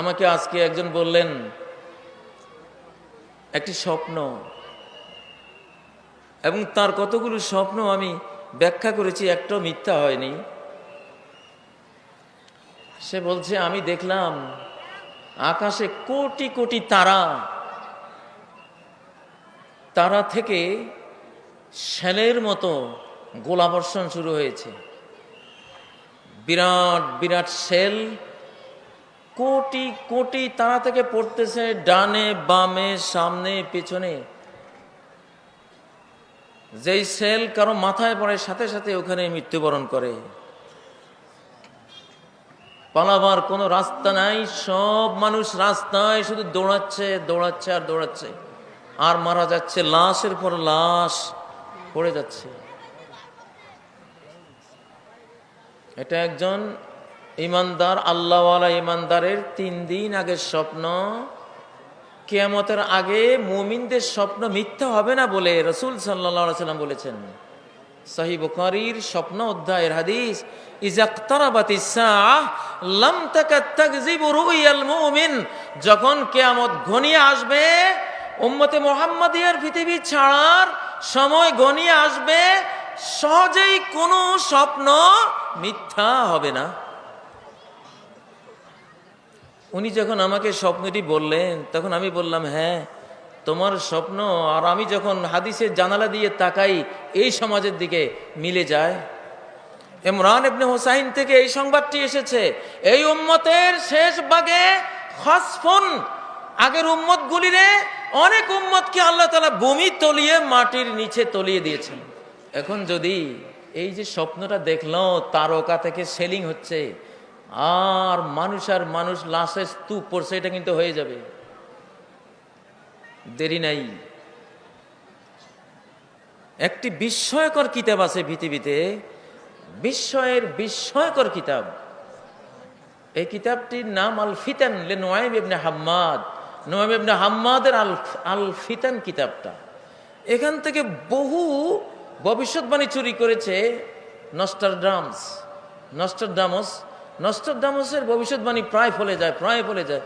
আমাকে আজকে একজন বললেন, একটি স্বপ্ন। এবং তার কতগুলো স্বপ্ন আমি ব্যাখ্যা করেছি, একটাও মিথ্যা হয়নি। সে বলছে, আমি দেখলাম আকাশে কোটি কোটি তারা। তারা থেকে শ্যালের মতো গোলাবর্ষণ শুরু হয়েছে। বিরাট বিরাট সেল কোটি কোটি তারা থেকে পড়তেছে ডানে, বামে, সামনে, পেছনে। যেই সেল কারও মাথায় পড়ে, সাথে সাথে ওখানে মৃত্যুবরণ করে। পালাবার কোনো রাস্তা নাই, সব মানুষ রাস্তায় শুধু দৌড়াচ্ছে দৌড়াচ্ছে আর দৌড়াচ্ছে। আর মারা যাচ্ছে লাশের পর লাশ পড়ে যাচ্ছে। এটা একজন ইমানদার, আল্লাহওয়ালা ইমানদারের তিন দিন আগের স্বপ্ন, কেয়ামতের আগে মুমিনদের স্বপ্ন মিথ্যা হবে না বলে রসুল সাল্লাহ সাল্লাম বলেছেন। সাহি বুখারির স্বপ্ন অধ্যায়ের হাদিস যখন কেয়ামত ঘনিয়ে আসবে, উম্মতে মোহাম্মদিয়ার পৃথিবী ছাড়ার সময় ঘনিয়ে আসবে, সহজেই কোনো স্বপ্ন মিথ্যা হবে না। উনি যখন আমাকে স্বপ্নটি বললেন, তখন আমি বললাম হ্যাঁ তোমার স্বপ্ন আর আমি যখন হাদিসের জানালা দিয়ে তাকাই, এই সমাজের দিকে মিলে যায়। ইমরান ইবনে হোসাইন থেকে এই সংবাদটি এসেছে, এই উম্মতের শেষ ভাগে খসফুন, আগের উম্মত গুলিরে অনেক উম্মতকে আল্লাহ তালা বমি তলিয়ে মাটির নিচে তলিয়ে দিয়েছেন। এখন যদি এই যে স্বপ্নটা দেখল, তারকা থেকে সেলিং হচ্ছে আর মানুষ আর মানুষ লাশে স্তূপ পড়ছে, এটা কিন্তু হয়ে যাবে। দেরি নাই। একটি বিস্ময়কর কিতাব আছে পৃথিবীতে, বিস্ময়ের বিস্ময়কর কিতাব। এই কিতাবটির নাম আল ফিতান হাম্মাদ। নোয়াইব হাম্মাদের আল আল ফিতান কিতাবটা। এখান থেকে বহু ভবিষ্যৎবাণী চুরি করেছে নস্টার ড্রামস নস্টার ভবিষ্যৎবাণী প্রায় ফলে যায়, প্রায় ফলে যায়।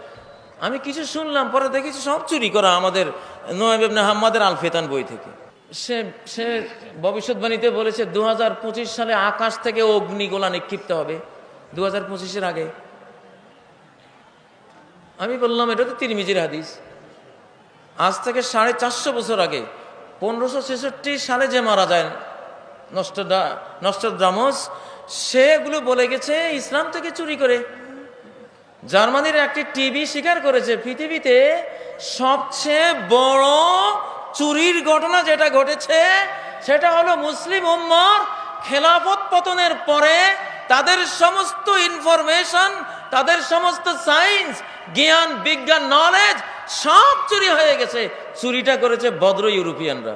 আমি কিছু শুনলাম, পরে দেখেছি সব চুরি করা আমাদের হাম্মাদের আল ফিতান বই থেকে। সে সে ভবিষ্যৎবাণীতে বলেছে দু হাজার পঁচিশ সালে আকাশ থেকে অগ্নিগোলা নিক্ষিপ্ত হবে দু হাজার পঁচিশের আগে। আমি বললাম, এটা তো তিরমিজির হাদিস। আজ থেকে সাড়ে চারশো বছর আগে, পনেরোশো ছেষট্টি সালে যে মারা যায় নষ্ট নষ্টদ্রামস সেগুলো বলে গেছে, ইসলাম থেকে চুরি করে। জার্মানির একটি টিভি স্বীকার করেছে, পৃথিবীতে সবচেয়ে বড় চুরির ঘটনা যেটা ঘটেছে, সেটা হলো মুসলিম উম্মর খেলাফত পতনের পরে তাদের সমস্ত ইনফরমেশন তাদের সমস্ত সায়েন্স জ্ঞান, বিজ্ঞান নলেজ সব চুরি হয়ে গেছে। চুরিটা করেছে ভদ্র ইউরোপিয়ানরা।